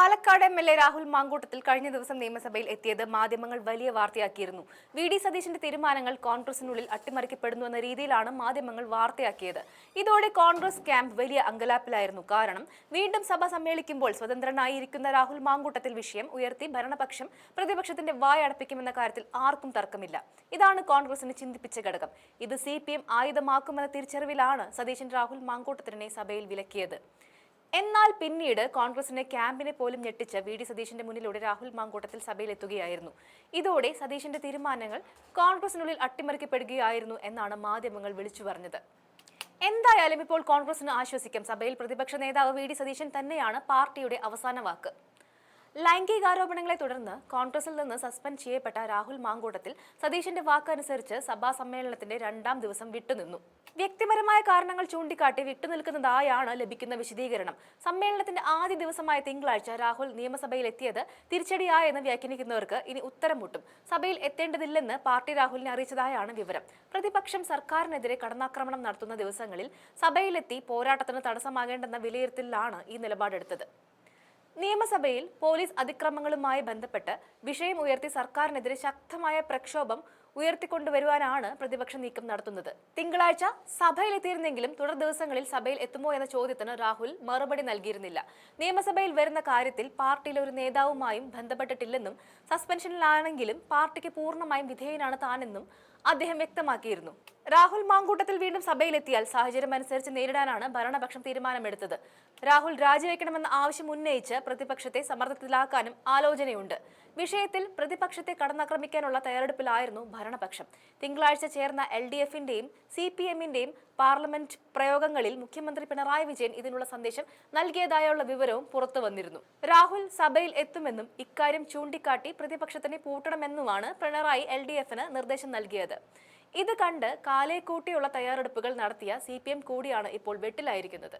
Palakkad M L A Rahul Mamkootathil കഴിഞ്ഞ ദിവസം നിയമസഭയിൽ എത്തിയത് മാധ്യമങ്ങൾ വലിയ വാർത്തയാക്കിയിരുന്നു. വി ഡി സതീശന്റെ തീരുമാനങ്ങൾ കോൺഗ്രസിനുള്ളിൽ അട്ടിമറിക്കപ്പെടുന്നു എന്ന രീതിയിലാണ് മാധ്യമങ്ങൾ വാർത്തയാക്കിയത്. ഇതോടെ കോൺഗ്രസ് ക്യാമ്പ് വലിയ അങ്കലാപ്പിലായിരുന്നു. കാരണം വീണ്ടും സഭ സമ്മേളിക്കുമ്പോൾ സ്വതന്ത്രനായിരിക്കുന്ന രാഹുൽ മാങ്കൂട്ടത്തിൽ വിഷയം ഉയർത്തി ഭരണപക്ഷം പ്രതിപക്ഷത്തിന്റെ വായടപ്പിക്കുമെന്ന കാര്യത്തിൽ ആർക്കും തർക്കമില്ല. ഇതാണ് കോൺഗ്രസിനെ ചിന്തിപ്പിച്ച ഘടകം. ഇത് സി പി എം ആയുധമാക്കുമെന്ന തിരിച്ചറിവിലാണ് സതീശൻ രാഹുൽ മാങ്കൂട്ടത്തിനെ സഭയിൽ വിലക്കിയത്. എന്നാൽ പിന്നീട് കോൺഗ്രസിന്റെ ക്യാമ്പിനെ പോലും ഞെട്ടിച്ച വി ഡി സതീഷിന്റെ മുന്നിലൂടെ രാഹുൽ മാങ്കൂട്ടത്തിൽ സഭയിലെത്തുകയായിരുന്നു. ഇതോടെ സതീഷിന്റെ തീരുമാനങ്ങൾ കോൺഗ്രസിനുള്ളിൽ അട്ടിമറിക്കപ്പെടുകയായിരുന്നു എന്നാണ് മാധ്യമങ്ങൾ വിളിച്ചു പറഞ്ഞത്. എന്തായാലും ഇപ്പോൾ കോൺഗ്രസിന് ആശ്വസിക്കാം. സഭയിൽ പ്രതിപക്ഷ നേതാവ് വി ഡി സതീശൻ തന്നെയാണ് പാർട്ടിയുടെ അവസാന വാക്ക്. ലൈംഗികാരോപണങ്ങളെ തുടർന്ന് കോൺഗ്രസിൽ നിന്ന് സസ്പെൻഡ് ചെയ്യപ്പെട്ട രാഹുൽ മാങ്കൂട്ടത്തിൽ സതീശന്റെ വാക്കനുസരിച്ച് സഭാ സമ്മേളനത്തിന്റെ രണ്ടാം ദിവസം വിട്ടുനിന്നു. വ്യക്തിപരമായ കാരണങ്ങൾ ചൂണ്ടിക്കാട്ടി വിട്ടുനിൽക്കുന്നതായാണ് ലഭിക്കുന്ന വിശദീകരണം. സമ്മേളനത്തിന്റെ ആദ്യ ദിവസമായ തിങ്കളാഴ്ച രാഹുൽ നിയമസഭയിൽ എത്തിയത് തിരിച്ചടിയായെന്ന് വ്യാഖ്യാനിക്കുന്നവർക്ക് ഇനി ഉത്തരം മുട്ടും സഭയിൽ എത്തേണ്ടതില്ലെന്ന് പാർട്ടി രാഹുലിനെ അറിയിച്ചതായാണ് വിവരം. പ്രതിപക്ഷം സർക്കാരിനെതിരെ കടന്നാക്രമണം നടത്തുന്ന ദിവസങ്ങളിൽ സഭയിലെത്തി പോരാട്ടത്തിന് തടസ്സമാകേണ്ടെന്ന വിലയിരുത്തലിലാണ് ഈ നിലപാടെടുത്തത്. നിയമസഭയിൽ പോലീസ് അതിക്രമങ്ങളുമായി ബന്ധപ്പെട്ട് വിഷയം ഉയർത്തി സർക്കാരിനെതിരെ ശക്തമായ പ്രക്ഷോഭം ഉയർത്തിക്കൊണ്ടുവരുവാനാണ് പ്രതിപക്ഷ നീക്കം നടത്തുന്നത്. തിങ്കളാഴ്ച സഭയിലെത്തിയിരുന്നെങ്കിലും തുടർ ദിവസങ്ങളിൽ സഭയിൽ എത്തുമോ എന്ന ചോദ്യത്തിന് രാഹുൽ മറുപടി നൽകിയിരുന്നില്ല. നിയമസഭയിൽ വരുന്ന കാര്യത്തിൽ പാർട്ടിയിലെ ഒരു നേതാവുമായും ബന്ധപ്പെട്ടിട്ടില്ലെന്നും സസ്പെൻഷനിലാണെങ്കിലും പാർട്ടിക്ക് പൂർണമായും വിധേയനാണ് താനെന്നും അദ്ദേഹം വ്യക്തമാക്കിയിരുന്നു. രാഹുൽ മാങ്കൂട്ടത്തിൽ വീണ്ടും സഭയിലെത്തിയാൽ സാഹചര്യം അനുസരിച്ച് നേരിടാനാണ് ഭരണപക്ഷം തീരുമാനമെടുത്തത്. രാഹുൽ രാജിവെക്കണമെന്ന ആവശ്യം ഉന്നയിച്ച് പ്രതിപക്ഷത്തെ സമ്മർദ്ദത്തിലാക്കാനും ആലോചനയുണ്ട്. വിഷയത്തിൽ പ്രതിപക്ഷത്തെ കടന്നാക്രമിക്കാനുള്ള തയ്യാറെടുപ്പിലായിരുന്നു ഭരണപക്ഷം. തിങ്കളാഴ്ച ചേർന്ന എൽ ഡി എഫിന്റെയും സി പി എമ്മിന്റെയും പാർലമെന്റ് പ്രയോഗങ്ങളിൽ മുഖ്യമന്ത്രി പിണറായി വിജയൻ ഇതിനുള്ള സന്ദേശം നൽകിയതായുള്ള വിവരവും പുറത്തു വന്നിരുന്നു. രാഹുൽ സഭയിൽ എത്തുമെന്നും ഇക്കാര്യം ചൂണ്ടിക്കാട്ടി പ്രതിപക്ഷത്തിനെ പൂട്ടണമെന്നുമാണ് പിണറായി എൽ ഡി എഫിന് നിർദ്ദേശം നൽകിയത്. ഇത് കണ്ട് കാലേക്കൂട്ടിയുള്ള തയ്യാറെടുപ്പുകൾ നടത്തിയ സി പി എം കൂടിയാണ് ഇപ്പോൾ വെട്ടിലായിരിക്കുന്നത്.